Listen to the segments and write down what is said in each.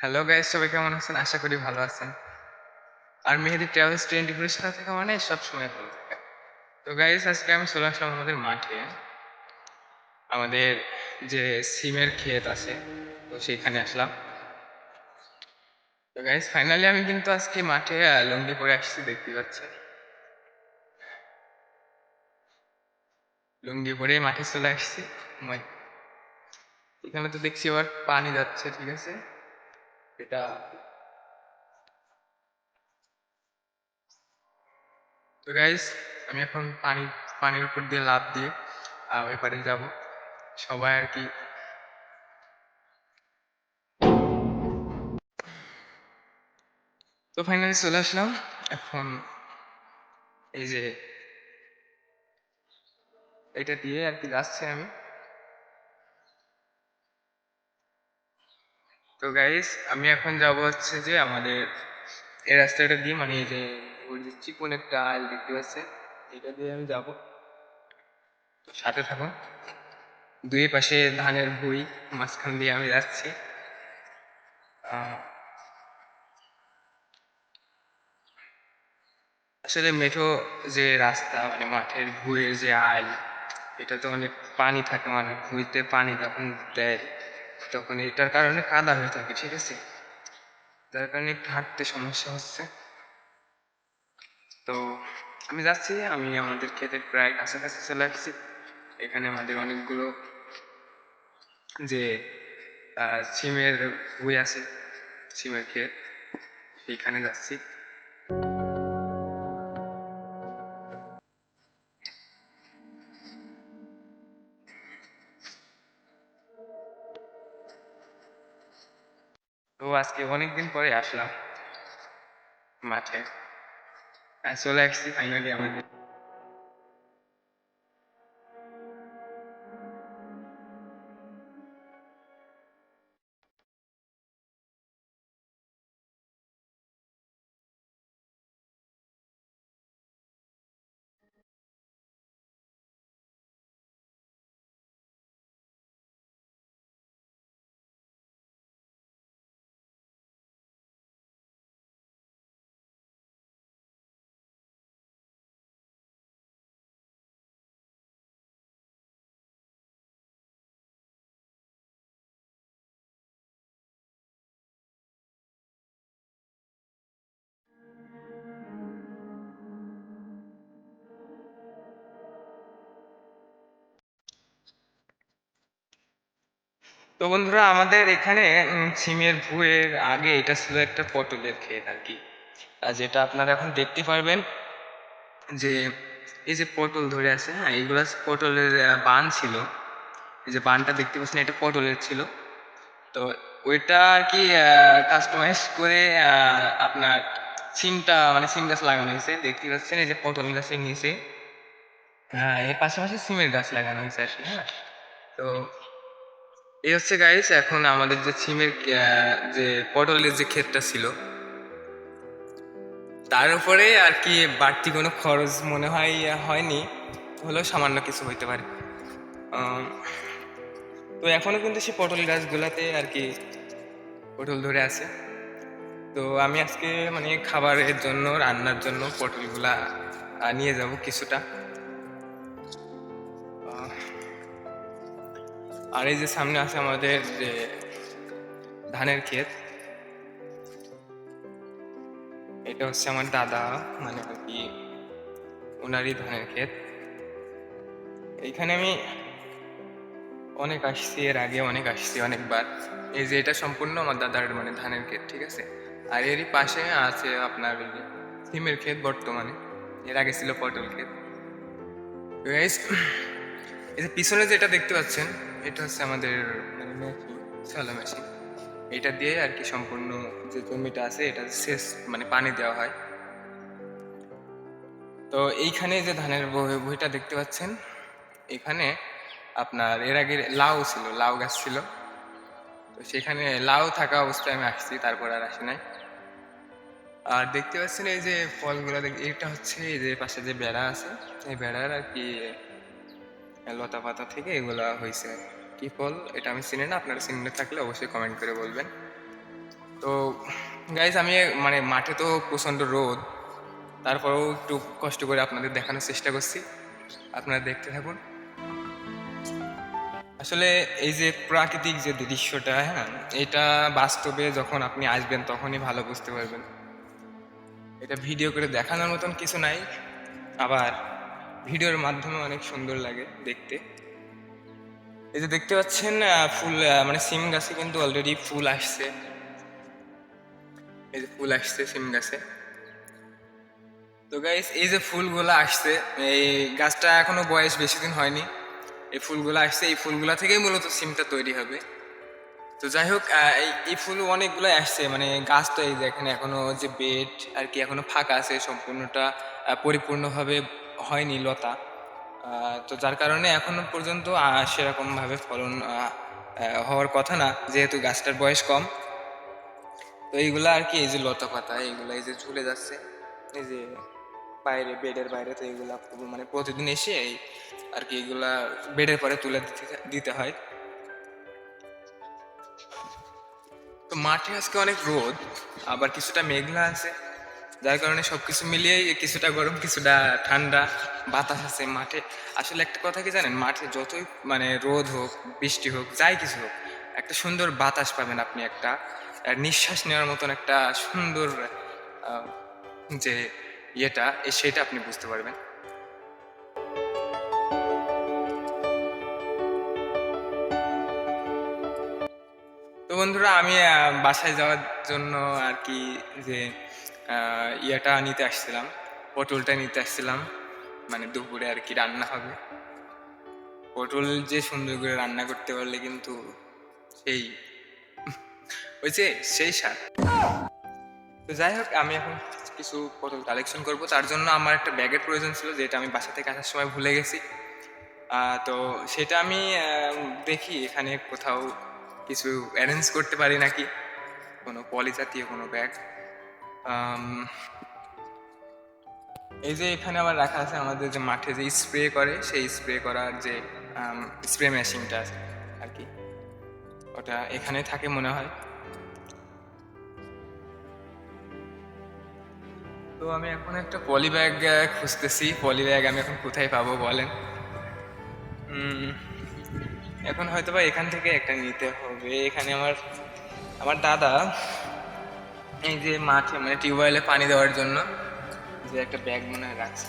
Hello guys সবাই কেমন আছেন? আশা করি ভালো আছেন। আর মেহেদি ট্রাভেলস টোয়েন্টি ফোরের সাথে থাকা মানে সবসময় ভালো থাকে। তো গাইস আজকে আমি চলে আসলাম আমাদের মাঠে। আমাদের যে সিমের ক্ষেত আছে, তো সেইখানে আসলাম। তো গাইস ফাইনালি আমি কিন্তু আজকে মাঠে লুঙ্গি পরে আসছি দেখতে পাচ্ছি লুঙ্গি পরে মাঠে চলে আসছি। এখানে তো দেখছি আবার পানি যাচ্ছে, ঠিক আছে? এটা তো গাইস আমি এখন পানি, পানির উপর দিয়ে লাফ দিয়ে ওই যাব। সবাই আর কি তো ফাইনালি চলে আসলাম। এখন এই যে এটা দিয়ে আর কি যাচ্ছে আমি। তো গাইস আমি এখন যাব হচ্ছে যে আমাদের এই রাস্তাটা দিয়ে মানে যে যে চিকন একটা আইল দেখতে পাচ্ছেন, এটা দিয়ে আমি যাব। তো সাথে থাকুন। দুই পাশে ধানের ভুই, মাঝখান দিয়ে আমি যাচ্ছি। আসলে মেঠো যে রাস্তা মানে মাঠের ভুঁয়ের যে আইল এটা তো অনেক পানি থাকে মানে ভুঁইতে পানি যখন দেয় তখন এটার কারণে কাদা হয়ে থাকে, ঠিক আছে? তার কারণে একটু হাঁটতে সমস্যা হচ্ছে। তো আমি যাচ্ছি, আমি আমাদের ক্ষেতের প্রায় কাছাকাছি চলে আসছি। এখানে আমাদের অনেকগুলো যে সিমের বই আছে, সিমের ক্ষেত, সেইখানে যাচ্ছি। আজকে অনেকদিন পরে আসলাম মাঠে। চলে আসছি ফাইনালি আমাদের। তো বন্ধুরা, আমাদের এখানে সিমের ভুঁয়ের আগে এটা ছিল একটা পটলের ক্ষেত আর কি। যেটা আপনারা এখন দেখতে পারবেন যে, এই যে পটল ধরে আছে হ্যাঁ এইগুলো পটলের বান ছিল। এই যে বানটা দেখতে পাচ্ছেন, এটা পটলের ছিল। তো ওইটা আর কি কাস্টমাইজ করে আপনার সিমটা মানে সিম গাছ লাগানো হয়েছে। দেখতে পাচ্ছেন, এই যে পটল গাছের নিচে হ্যাঁ এর পাশাপাশি সিমের গাছ লাগানো হয়েছে কি হ্যাঁ। তো এই হচ্ছে গাইস এখন আমাদের যে সিমের যে পটলের যে ক্ষেতটা ছিল, তার উপরে আর কি বাড়তি কোনো খরচ মনে হয় হয়নি। হলেও সামান্য কিছু হইতে পারে। তো এখনও কিন্তু সেই পটল গাছগুলাতে আর কি পটল ধরে আছে। তো আমি আজকে মানে খাবারের জন্য, রান্নার জন্য পটলগুলা নিয়ে যাব কিছুটা। আর এই যে সামনে আছে আমাদের ধানের ক্ষেত, এটা হচ্ছে আমার দাদা মানে আর কি ওনারই ধানের ক্ষেত। এইখানে আমি অনেক আসছি, এর আগে অনেক আসছি অনেকবার। এই যে এটা সম্পূর্ণ আমার দাদার মানে ধানের ক্ষেত, ঠিক আছে? আর এরই পাশে আছে আপনার সিমের ক্ষেত বর্তমানে। এর আগে ছিল পটল ক্ষেত। এই যে পিছনে যেটা দেখতে পাচ্ছেন এটা হচ্ছে আমাদের মানে মেশিন শ্যালো মেশিন এটা দিয়ে আর কি সম্পূর্ণ যে জমিটা আছে, এটা শেষ মানে পানি দেওয়া হয়। তো এইখানে যে ধানের বই- বইটা দেখতে পাচ্ছেন, এখানে আপনার এর আগে লাউ ছিল, লাউ গাছ ছিল। তো সেখানে লাউ থাকা অবস্থায় আমি আসছি, তারপর আর আসি নাই। আর দেখতে পাচ্ছেন এই যে ফলগুলো, দেখ- এটা হচ্ছে এই যে পাশে যে বেড়া আছে, এই বেড়ার আর কি লতা পাতা থেকে এগুলা হয়েছে কি। ফল? এটা আমি চিনি না, আপনারা চিনে থাকলে অবশ্যই কমেন্ট করে বলবেন। তো গাইজ আমি মানে মাঠে তো প্রচণ্ড রোদ, তারপরেও একটু কষ্ট করে আপনাদের দেখানোর চেষ্টা করছি। আপনারা দেখতে থাকুন। আসলে এই যে প্রাকৃতিক যে দৃশ্যটা হ্যাঁ এটা বাস্তবে যখন আপনি আসবেন, তখনই ভালো বুঝতে পারবেন। এটা ভিডিও করে দেখানোর মতন কিছু নাই, আবার ভিডিওর মাধ্যমে অনেক সুন্দর লাগে দেখতে। এই যে দেখতে পাচ্ছেন ফুল মানে সিম গাছে কিন্তু অলরেডি ফুল আসছে। এই যে ফুল আসছে সিম গাছে। তো গাইস এই যে ফুলগুলো আসছে, এই গাছটা এখনও বয়স বেশি দিন হয়নি। এই ফুলগুলো আসছে, এই ফুলগুলা থেকেই মূলত সিমটা তৈরি হবে। তো যাই হোক এই ফুল অনেকগুলো আসছে মানে গাছ তো এই যে এখানে এখনও যে বেড আর কি এখনও ফাঁকা আছে, সম্পূর্ণটা পরিপূর্ণভাবে হয়নি লতা। তো যার কারণে এখনও পর্যন্ত সেরকমভাবে ফলন হওয়ার কথা না, যেহেতু গাছটার বয়স কম। তো এইগুলা আর কি, এই যে লতা পাতা, এইগুলা এই যে ঝুলে যাচ্ছে, এই যে বাইরে, বেডের বাইরে তো এইগুলা মানে প্রতিদিন এসে এই আর কি এগুলা বেডের পরে তুলে দিতে দিতে হয়। তো মাঠে আজকে অনেক রোদ, আবার কিছুটা মেঘলা আছে। যার কারণে সবকিছু মিলিয়ে কিছুটা গরম, কিছুটা ঠান্ডা বাতাস আছে মাঠে। আসলে একটা কথা কি জানেন? মাঠে যতই মানে রোদ হোক, বৃষ্টি হোক, যাই কিছু হোক, একটা সুন্দর বাতাস পাবেন আপনি একটা নিঃশ্বাস নেওয়ার মতন একটা সুন্দর যে ইয়েটা সেটা আপনি বুঝতে পারবেন। তো বন্ধুরা, আমি বাসায় যাওয়ার জন্য আর কি যে ইয়েটা নিতে আসছিলাম, পটলটা নিতে আসছিলাম মানে দুপুরে আর কি রান্না হবে। পটল যে সুন্দর করে রান্না করতে পারলে কিন্তু সেই, ওই যে সেই সার তো যাই হোক, আমি এখন কিছু পটল কালেকশন করব। তার জন্য আমার একটা ব্যাগের প্রয়োজন ছিল, যেটা আমি বাসা থেকে আসার সময় ভুলে গেছি। তো সেটা আমি দেখি এখানে কোথাও কিছু অ্যারেঞ্জ করতে পারি নাকি। কোনো পলি জাতীয় কোনো ব্যাগ। এই যে এখানে আবার রাখা আছে আমাদের যে মাঠে যে স্প্রে করে, সেই স্প্রে করার যে স্প্রে মেশিনটা আছে, আর কি। ওটা এখানে থাকে মনে হয়। তো আমি এখন একটা পলি ব্যাগ খুঁজতেছি। পলি ব্যাগ আমি এখন কোথায় পাবো বলেন? এখন হয়তো বা এখান থেকে একটা নিতে হবে। এখানে আমার আমার দাদা এই যে মাঠে মানে টিউবওয়েলে পানি দেওয়ার জন্য যে একটা ব্যাগ মনে হয় রাখছে।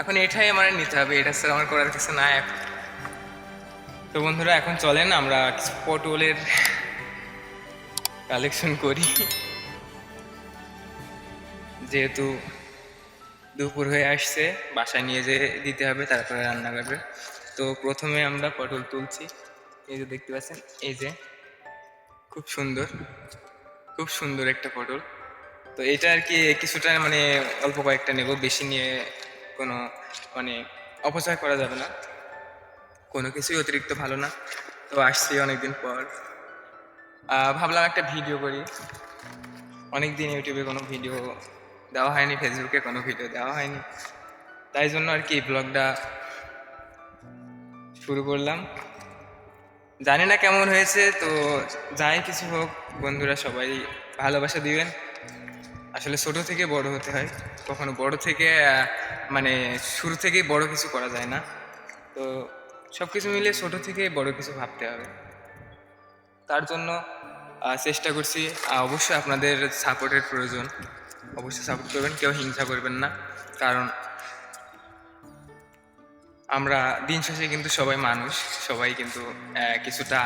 এখন এটাই আমার নিতে হবে, এটা স্যার আমার করার কিছু না এখন। তো বন্ধুরা, এখন চলেন, আমরা কিছু পটলের কালেকশন করি। যেহেতু দুপুর হয়ে আসছে, বাসায় নিয়ে যেয়ে দিতে হবে, তারপরে রান্না করবে। তো প্রথমে আমরা পটল তুলছি। এই যে দেখতে পাচ্ছেন, এই যে খুব সুন্দর। খুব সুন্দর একটা পটল। তো এটা আর কি কিছুটা মানে অল্প কয়েকটা নেব, বেশি নিয়ে কোনো মানে অপচয় করা যাবে না। কোনো কিছুই অতিরিক্ত ভালো না। তো আসছি অনেকদিন পর। ভাবলাম একটা ভিডিও করি। অনেক দিন ইউটিউবে কোনো ভিডিও দেওয়া হয়নি, ফেসবুকে কোনো ভিডিও দেওয়া হয়নি। তাই জন্য আর কি ব্লগটা শুরু করলাম। জানি না কেমন হয়েছে, তো যাই কিছু হোক, বন্ধুরা সবাই ভালোবাসা দিবেন। আসলে ছোট থেকে বড় হতে হয়, কখনো বড় থেকে মানে শুরু থেকেই বড় কিছু করা যায় না। তো সব কিছু মিলিয়ে ছোট থেকে বড় কিছু ভাবতে হবে। তার জন্য চেষ্টা করছি অবশ্যই আপনাদের সাপোর্টের প্রয়োজন। অবশ্যই সাপোর্ট করবেন, কেউ হিংসা করবেন না, কারণ আমরা দিন শেষে কিন্তু সবাই মানুষ, সবাই কিন্তু কিছুটা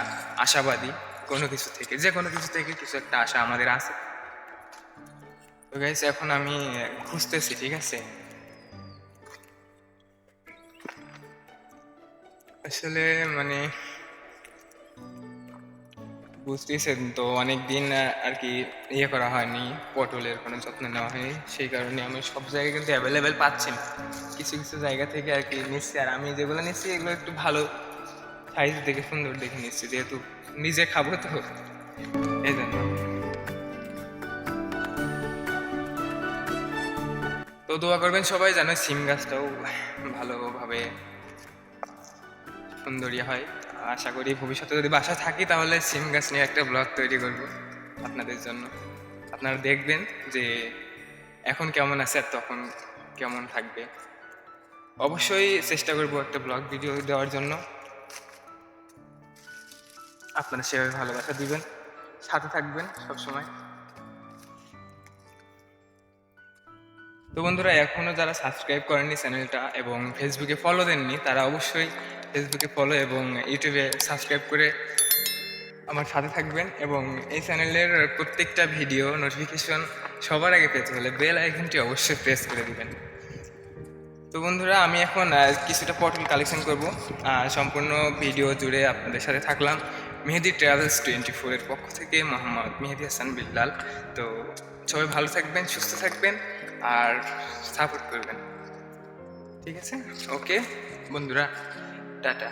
আশাবাদী, কোনো কিছু থেকে, যে কোনো কিছু থেকে কিছু একটা আশা আমাদের আছে। তো গাইস এখন আমি খুঁজতেছি, ঠিক আছে? আসলে মানে বুঝতেছেন তো অনেক দিন আর কি ইয়ে করা হয়নি, পটলের কোনো যত্ন নেওয়া হয়নি, সেই কারণে আমি সব জায়গায় কিন্তু অ্যাভেলেবেল পাচ্ছি না। কিছু কিছু জায়গা থেকে আর কি নিচ্ছি, আর আমি যেগুলো নিচ্ছি, এগুলো একটু ভালো সাইজ দেখে সুন্দর দেখে নিচ্ছি, যেহেতু নিজে খাব তো, এই জন্য। তো দোয়া করবেন সবাই জানো সিম গাছটাও ভালোভাবে সুন্দরী হয়। আশা করি ভবিষ্যতে যদি বাসা থাকি তাহলে সিম গাছ নিয়ে একটা ব্লগ তৈরি করব আপনাদের জন্য। আপনারা দেখবেন যে এখন কেমন আছে আর তখন কেমন থাকবে। অবশ্যই চেষ্টা করব একটা ব্লগ ভিডিও দেওয়ার জন্য। আপনারা সেভাবে ভালোবাসা দিবেন, সাথে থাকবেন সবসময়। তো বন্ধুরা, এখনও যারা সাবস্ক্রাইব করেননি চ্যানেলটা এবং ফেসবুকে ফলো দেননি, তারা অবশ্যই ফেসবুকে ফলো এবং ইউটিউবে সাবস্ক্রাইব করে আমার সাথে থাকবেন এবং এই চ্যানেলের প্রত্যেকটা ভিডিও নোটিফিকেশন সবার আগে পেতে হলে বেল আইকনটি অবশ্যই প্রেস করে দিবেন। তো বন্ধুরা, আমি এখন কিছুটা পটল কালেকশন করব। সম্পূর্ণ ভিডিও জুড়ে আপনাদের সাথে থাকলাম। মেহেদি ট্রাভেলস টোয়েন্টি ফোরের পক্ষ থেকে মোহাম্মদ মেহেদি হাসান বিল্লাল। তো সবাই ভালো থাকবেন, সুস্থ থাকবেন আর সাপোর্ট করবেন। ঠিক আছে? ওকে বন্ধুরা টাটা